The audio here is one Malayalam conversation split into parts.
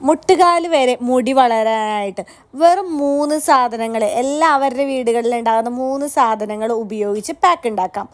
മുട്ടുകാൽ വരെ മുടി വളരാനായിട്ട് വെറും മൂന്ന് സാധനങ്ങൾ എല്ലാവരുടെ വീടുകളിൽ ഉണ്ടാകുന്ന മൂന്ന് സാധനങ്ങൾ ഉപയോഗിച്ച് പാക്ക് ഉണ്ടാക്കാം.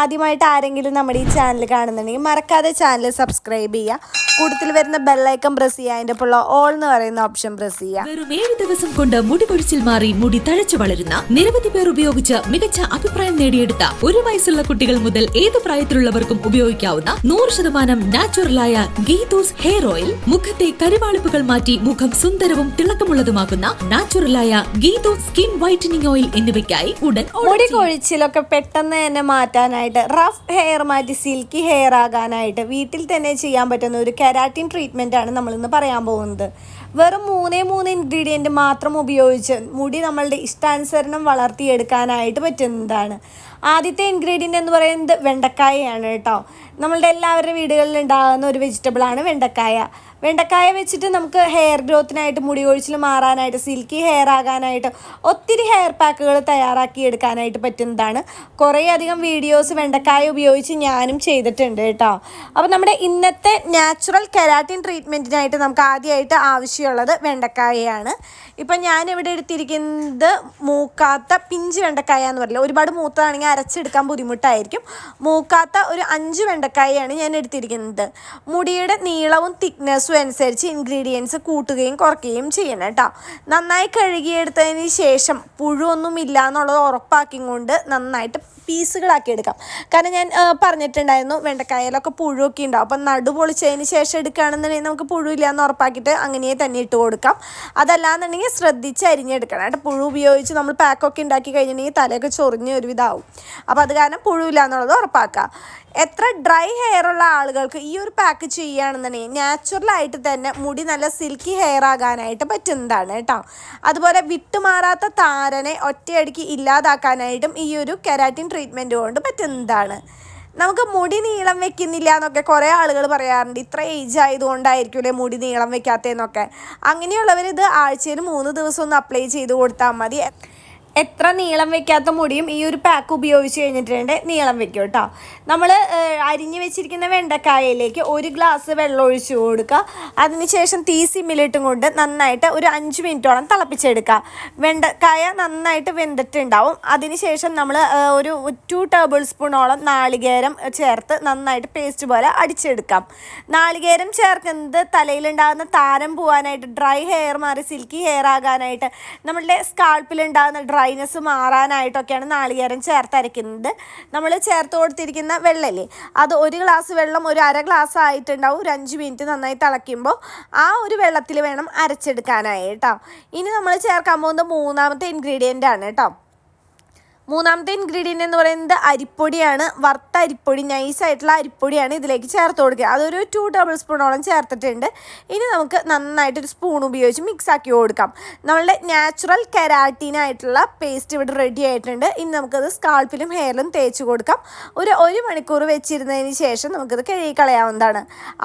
ആദ്യമായിട്ട് ആരെങ്കിലും നമ്മുടെ ഈ ചാനൽ കാണുന്നുണ്ടെങ്കിൽ മറക്കാതെ ചാനൽ സബ്സ്ക്രൈബ് ചെയ്യുക. കൂടുതൽ വരുന്ന ബെല്ലൈക്കൺ പ്രസ് ചെയ്യുക അതിന്റെ പുള്ള ഓൾ എന്ന് പറയുന്ന ഓപ്ഷൻ പ്രസ് ചെയ്യുക വെറും ഏഴ് ദിവസം കൊണ്ട് മുടി കൊഴിച്ചിൽ മാറി മുടി തഴച്ചു വളരുന്ന നിരവധി പേർ ഉപയോഗിച്ച് മികച്ച അഭിപ്രായം നേടിയെടുത്ത ഒരു വയസ്സുള്ള കുട്ടികൾ മുതൽ ഏത് പ്രായത്തിലുള്ളവർക്കും ഉപയോഗിക്കാവുന്ന നൂറ് ശതമാനം നാച്ചുറലായ ഗീതൂസ് ഹെയർ ഓയിൽ. മുഖത്തെ കരുവാളിപ്പുകൾ മാറ്റി മുഖം സുന്ദരവും തിളക്കമുള്ളതുമാക്കുന്ന നാച്ചുറലായ ഗീതൂസ് സ്കിൻ വൈറ്റനിങ് ഓയിൽ എന്നിവയ്ക്കായി ഉടൻ മുടി. കൊഴിച്ചിലൊക്കെ പെട്ടെന്ന് തന്നെ മാറ്റാനായിട്ട് റഫ് ഹെയർ മാറ്റി സിൽക്കി ഹെയർ ആകാനായിട്ട് വീട്ടിൽ തന്നെ ചെയ്യാൻ പറ്റുന്ന ഒരു കെരാറ്റിൻ ട്രീറ്റ്മെന്റ് ആണ് നമ്മളിന്ന് പറയാൻ പോകുന്നത്. വെറും മൂന്നേ മൂന്ന് ഇൻഗ്രീഡിയന്റ് മാത്രം ഉപയോഗിച്ച് മുടി നമ്മളുടെ ഇഷ്ടാനുസരണം വളർത്തിയെടുക്കാനായിട്ട് പറ്റുന്നതാണ്. ആദ്യത്തെ ഇൻഗ്രീഡിയന്റ് എന്ന് പറയുന്നത് വെണ്ടക്കായയാണ് കേട്ടോ. നമ്മളുടെ എല്ലാവരുടെ വീടുകളിൽ ഉണ്ടാകുന്ന ഒരു വെജിറ്റബിളാണ് വെണ്ടക്കായ. വെണ്ടക്കായ വെച്ചിട്ട് നമുക്ക് ഹെയർ ഗ്രോത്തിനായിട്ട് മുടി കൊഴിച്ചിൽ മാറാനായിട്ട് സിൽക്കി ഹെയർ ആകാനായിട്ട് ഒത്തിരി ഹെയർ പാക്കുകൾ തയ്യാറാക്കി എടുക്കാനായിട്ട് പറ്റുന്നതാണ്. കുറേയധികം വീഡിയോസ് വെണ്ടക്കായ ഉപയോഗിച്ച് ഞാനും ചെയ്തിട്ടുണ്ട് കേട്ടോ. അപ്പോൾ നമ്മുടെ ഇന്നത്തെ നാച്ചുറൽ കെരാറ്റിൻ ട്രീറ്റ്മെന്റിനായിട്ട് നമുക്ക് ആദ്യമായിട്ട് ആവശ്യമുള്ളത് വെണ്ടക്കായയാണ്. ഇപ്പം ഞാനിവിടെ എടുത്തിരിക്കുന്നത് മൂക്കാത്ത പിഞ്ച് വെണ്ടക്കായ എന്ന് പറയില്ല ഒരുപാട് മൂത്തതാണെങ്കിൽ അരച്ചെടുക്കാൻ ബുദ്ധിമുട്ടായിരിക്കും. മൂക്കാത്ത ഒരു അഞ്ച് വെണ്ടക്കായയാണ് ഞാൻ എടുത്തിരിക്കുന്നത്. മുടിയുടെ നീളവും തിക്നെസ്സും അനുസരിച്ച് ഇൻഗ്രീഡിയൻസ് കൂട്ടുകയും കുറയ്ക്കുകയും ചെയ്യണം കേട്ടോ. നന്നായി കഴുകിയെടുത്തതിന് ശേഷം പുഴുവൊന്നും ഇല്ല എന്നുള്ളത് ഉറപ്പാക്കി കൊണ്ട് നന്നായിട്ട് പീസുകളാക്കി എടുക്കാം. കാരണം ഞാൻ പറഞ്ഞിട്ടുണ്ടായിരുന്നു വെണ്ടക്കായലൊക്കെ പുഴുവൊക്കെ ഉണ്ടാവും. അപ്പം നടു പൊളിച്ചതിന് ശേഷം എടുക്കുകയാണെന്നുണ്ടെങ്കിൽ നമുക്ക് പുഴുവില്ല എന്ന് ഉറപ്പാക്കിയിട്ട് അങ്ങനെ തന്നെ ഇട്ട് കൊടുക്കാം. അതല്ലാന്നുണ്ടെങ്കിൽ ശ്രദ്ധിച്ച് അരിഞ്ഞെടുക്കണം കേട്ടോ. പുഴു ഉപയോഗിച്ച് നമ്മൾ പാക്കൊക്കെ ഉണ്ടാക്കി കഴിഞ്ഞിട്ടുണ്ടെങ്കിൽ തലയൊക്കെ ചൊറിഞ്ഞ് ഒരു ഇതാവും അപ്പോൾ അത് കാരണം പുഴുവില്ല എന്നുള്ളത് ഉറപ്പാക്കുക എത്ര ഡ്രൈ ഹെയർ ഉള്ള ആളുകൾക്ക് ഈ ഒരു പാക്ക് ചെയ്യുകയാണെന്നുണ്ടെങ്കിൽ നാച്ചുറലായിട്ട് തന്നെ മുടി നല്ല സിൽക്കി ഹെയർ ആകാനായിട്ട് പറ്റുന്നതാണ് കേട്ടോ. അതുപോലെ വിട്ടുമാറാത്ത താരനെ ഒറ്റയടിക്ക് ഇല്ലാതാക്കാനായിട്ടും ഈ ഒരു കെരാറ്റിൻ ട്രീറ്റ്മെന്റ് കൊണ്ട് പറ്റുന്നതാണ്. നമുക്ക് മുടി നീളം വെക്കുന്നില്ല എന്നൊക്കെ കുറേ ആളുകൾ പറയാറുണ്ട്. ഇത്ര ഏജ് ആയതുകൊണ്ടായിരിക്കുമല്ലേ മുടി നീളം വെക്കാത്തതെന്നൊക്കെ. അങ്ങനെയുള്ളവർ ഇത് ആഴ്ചയിൽ മൂന്ന് ദിവസം ഒന്ന് അപ്ലൈ ചെയ്ത് കൊടുത്താൽ മതി. എത്ര നീളം വെക്കാത്ത മുടിയും ഈ ഒരു പാക്ക് ഉപയോഗിച്ച് കഴിഞ്ഞിട്ടുണ്ട്. നീളം വെക്കും കേട്ടോ. നമ്മൾ അരിഞ്ഞു വെച്ചിരിക്കുന്ന വെണ്ടക്കായയിലേക്ക് ഒരു ഗ്ലാസ് വെള്ളം ഒഴിച്ചു കൊടുക്കുക. അതിനുശേഷം തീ സിമ്മിലിട്ടും കൊണ്ട് നന്നായിട്ട് ഒരു അഞ്ച് മിനിറ്റോളം തിളപ്പിച്ചെടുക്കുക. വെണ്ടക്കായ നന്നായിട്ട് വെന്തിട്ടുണ്ടാവും. അതിനുശേഷം നമ്മൾ ഒരു ടു ടേബിൾ സ്പൂണോളം നാളികേരം ചേർത്ത് നന്നായിട്ട് പേസ്റ്റ് പോലെ അടിച്ചെടുക്കാം. നാളികേരം ചേർക്കുന്നത് തലയിലുണ്ടാകുന്ന താരം പോകാനായിട്ട് ഡ്രൈ ഹെയർ മാറി സിൽക്കി ഹെയർ ആകാനായിട്ട് നമ്മളുടെ സ്കാൾപ്പിലുണ്ടാകുന്ന ഡ്രൈനെസ് മാറാനായിട്ടൊക്കെയാണ് നാളികേരം ചേർത്തരയ്ക്കുന്നത്. നമ്മൾ ചേർത്ത് കൊടുത്തിരിക്കുന്ന വെള്ളല്ലേ അത് ഒരു ഗ്ലാസ് വെള്ളം ഒരു അര ഗ്ലാസ് ആയിട്ടുണ്ടാവും. ഒരു അഞ്ച് മിനിറ്റ് നന്നായി തിളയ്ക്കുമ്പോൾ ആ ഒരു വെള്ളത്തിൽ വേണം അരച്ചെടുക്കാനായിട്ടോ ഇനി നമ്മൾ ചേർക്കാൻ പോകുന്ന മൂന്നാമത്തെ ഇൻഗ്രീഡിയന്റ് ആണ് കേട്ടോ മൂന്നാമത്തെ ഇൻഗ്രീഡിയന്റ് എന്ന് പറയുന്നത് അരിപ്പൊടിയാണ്. വറുത്ത അരിപ്പൊടി നൈസായിട്ടുള്ള അരിപ്പൊടിയാണ് ഇതിലേക്ക് ചേർത്ത് കൊടുക്കുക. അതൊരു ടു ടേബിൾ സ്പൂണോളം ചേർത്തിട്ടുണ്ട്. ഇനി നമുക്ക് നന്നായിട്ടൊരു സ്പൂൺ ഉപയോഗിച്ച് മിക്സ് ആക്കി കൊടുക്കാം. നമ്മളുടെ നാച്ചുറൽ കെരാട്ടീനായിട്ടുള്ള പേസ്റ്റ് ഇവിടെ റെഡി ആയിട്ടുണ്ട്. ഇനി നമുക്കത് സ്കാൾപ്പിലും ഹെയറിലും തേച്ച് കൊടുക്കാം. ഒരു ഒരു മണിക്കൂർ വെച്ചിരുന്നതിന് ശേഷം നമുക്കത് കഴുകി കളയാവുന്നതാണ്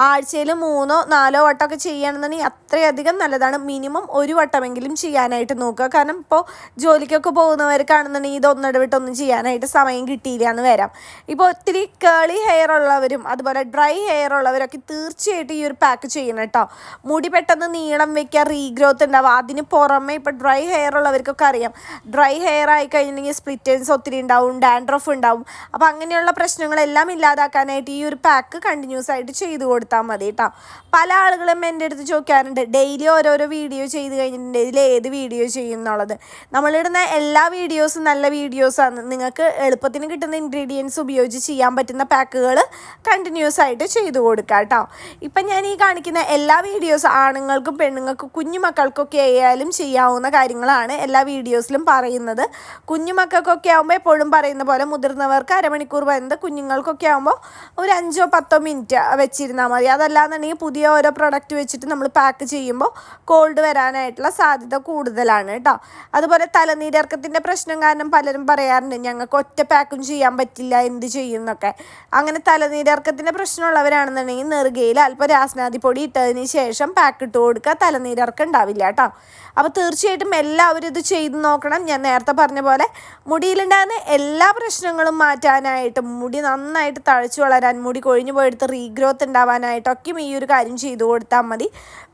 ആഴ്ചയിൽ മൂന്നോ നാലോ വട്ടമൊക്കെ ചെയ്യുകയാണെന്നുണ്ടെങ്കിൽ അത്രയധികം നല്ലതാണ്. മിനിമം ഒരു വട്ടമെങ്കിലും ചെയ്യാനായിട്ട് നോക്കുക. കാരണം ഇപ്പോൾ ജോലിക്കൊക്കെ പോകുന്നവർക്കാണെന്നുണ്ടെങ്കിൽ ഇത് ഒന്നിടവിട്ടൊന്നും ചെയ്യാനായിട്ട് സമയം കിട്ടിയില്ല എന്ന് വരാം. ഇപ്പോൾ ഒത്തിരി കേളി ഹെയർ ഉള്ളവരും അതുപോലെ ഡ്രൈ ഹെയർ ഉള്ളവരൊക്കെ തീർച്ചയായിട്ടും ഈ ഒരു പാക്ക് ചെയ്യണം കേട്ടോ. മുടി പെട്ടെന്ന് നീളം വെക്കുക റീഗ്രോത്ത് ഉണ്ടാവുക. അതിന് പുറമെ ഇപ്പോൾ ഡ്രൈ ഹെയർ ഉള്ളവർക്കൊക്കെ അറിയാം. ഡ്രൈ ഹെയർ ആയി കഴിഞ്ഞിട്ടുണ്ടെങ്കിൽ സ്പ്ലിറ്റേൺസ് ഒത്തിരി ഉണ്ടാവും ഡാൻഡ്രഫ് ഉണ്ടാവും. അപ്പോൾ അങ്ങനെയുള്ള പ്രശ്നങ്ങളെല്ലാം ഇല്ലാതാക്കാനായിട്ട് ഈ ഒരു പാക്ക് കണ്ടിന്യൂസ് ആയിട്ട് ചെയ്തു കൊടുത്താൽ മതി കേട്ടോ. പല ആളുകളും എന്റെ അടുത്ത് ചോദിക്കാറുണ്ട് ഡെയിലി ഓരോരോ വീഡിയോ ചെയ്ത് കഴിഞ്ഞിട്ടുണ്ടെങ്കിൽ ഇതിൽ ഏത് വീഡിയോ ചെയ്യും എന്നുള്ളത്? നമ്മളിടുന്ന എല്ലാ വീഡിയോസും നല്ല വീഡിയോസാണ് നിങ്ങൾക്ക് എളുപ്പത്തിന് കിട്ടുന്ന ഇൻഗ്രീഡിയൻസ് ഉപയോഗിച്ച് ചെയ്യാൻ പറ്റുന്ന പാക്കുകൾ കണ്ടിന്യൂസ് ആയിട്ട് ചെയ്തു കൊടുക്കുക കേട്ടോ. ഇപ്പം ഞാൻ ഈ കാണിക്കുന്ന എല്ലാ വീഡിയോസ് ആണുങ്ങൾക്കും പെണ്ണുങ്ങൾക്കും കുഞ്ഞുമക്കൾക്കൊക്കെ ആയാലും ചെയ്യാവുന്ന കാര്യങ്ങളാണ് എല്ലാ വീഡിയോസിലും പറയുന്നത്. കുഞ്ഞുമക്കൾക്കൊക്കെ ആകുമ്പോൾ എപ്പോഴും പറയുന്ന പോലെ മുതിർന്നവർക്ക് അരമണിക്കൂർ വരുന്നത് കുഞ്ഞുങ്ങൾക്കൊക്കെ ആകുമ്പോൾ ഒരു അഞ്ചോ പത്തോ മിനിറ്റ് വെച്ചിരുന്നാൽ മതി. അതല്ലാന്നുണ്ടെങ്കിൽ പുതിയ ഓരോ പ്രൊഡക്റ്റ് വെച്ചിട്ട് നമ്മൾ പാക്ക് ചെയ്യുമ്പോൾ കോൾഡ് വരാനായിട്ടുള്ള സാധ്യത കൂടുതലാണ് കേട്ടോ. അതുപോലെ തലനീരർക്കത്തിന്റെ പ്രശ്നം കാരണം പലരും പറയാറുണ്ട് ഞങ്ങൾക്ക് ഒറ്റ പാക്കും ചെയ്യാൻ പറ്റില്ല എന്ത് ചെയ്യും എന്നൊക്കെ. അങ്ങനെ തലനീരർക്കത്തിന്റെ പ്രശ്നമുള്ളവരാണെന്നുണ്ടെങ്കിൽ നെറുകയിൽ അല്പം രാസനാദി പൊടി ഇട്ടതിന് ശേഷം പാക്ക് ഇട്ട് കൊടുക്കുക. തലനീരർക്ക് ഉണ്ടാവില്ല കേട്ടോ. അപ്പോൾ തീർച്ചയായിട്ടും എല്ലാവരും ഇത് ചെയ്തു നോക്കണം. ഞാൻ നേരത്തെ പറഞ്ഞ പോലെ മുടിയിലുണ്ടാകുന്ന എല്ലാ പ്രശ്നങ്ങളും മാറ്റാനായിട്ടും മുടി നന്നായിട്ട് തഴച്ചു വളരാൻ മുടി കൊഴിഞ്ഞു പോയെടുത്ത് റീഗ്രോത്ത് ഉണ്ടാവാനായിട്ടൊക്കെയും ഈ ഒരു കാര്യം ചെയ്തു കൊടുത്താൽ മതി.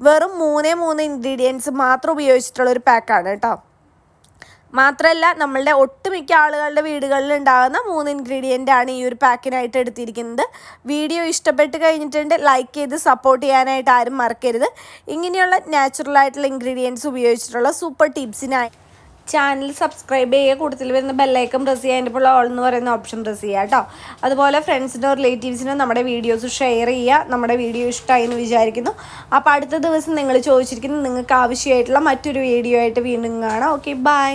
വെറും മൂന്നേ മൂന്ന് ഇൻഗ്രീഡിയൻസ് മാത്രം ഉപയോഗിച്ചിട്ടുള്ള ഒരു പാക്കാണ് കേട്ടോ. മാത്രമല്ല നമ്മളുടെ ഒട്ടുമിക്ക ആളുകളുടെ വീടുകളിൽ ഉണ്ടാകുന്ന മൂന്ന് ഇൻഗ്രീഡിയന്റ് ആണ് ഈ ഒരു പാക്കിനായിട്ട് എടുത്തിരിക്കുന്നത്. വീഡിയോ ഇഷ്ടപ്പെട്ട് കഴിഞ്ഞിട്ടുണ്ട് ലൈക്ക് ചെയ്ത് സപ്പോർട്ട് ചെയ്യാനായിട്ട് ആരും മറക്കരുത്. ഇങ്ങനെയുള്ള നാച്ചുറൽ ആയിട്ടുള്ള ഇൻഗ്രീഡിയൻസ് ഉപയോഗിച്ചിട്ടുള്ള സൂപ്പർ ടിപ്സിനായി ചാനൽ സബ്സ്ക്രൈബ് ചെയ്യുക കൂടുതൽ വരുന്ന ബെല്ലൈക്കൺ പ്രസ് ചെയ്യുക അതിന്റെ ഓൾ എന്ന് പറയുന്ന ഓപ്ഷൻ പ്രസ് ചെയ്യുക കേട്ടോ. അതുപോലെ ഫ്രണ്ട്സിനോ റിലേറ്റീവ്സിനോ നമ്മുടെ വീഡിയോസ് ഷെയർ ചെയ്യുക. നമ്മുടെ വീഡിയോ ഇഷ്ടമായി എന്ന് വിചാരിക്കുന്നു. അപ്പോൾ അടുത്ത ദിവസം നിങ്ങൾ ചോദിച്ചിരിക്കുന്നത് നിങ്ങൾക്ക് ആവശ്യമായിട്ടുള്ള മറ്റൊരു വീഡിയോ ആയിട്ട് വീണ്ടും കാണാം. Okay bye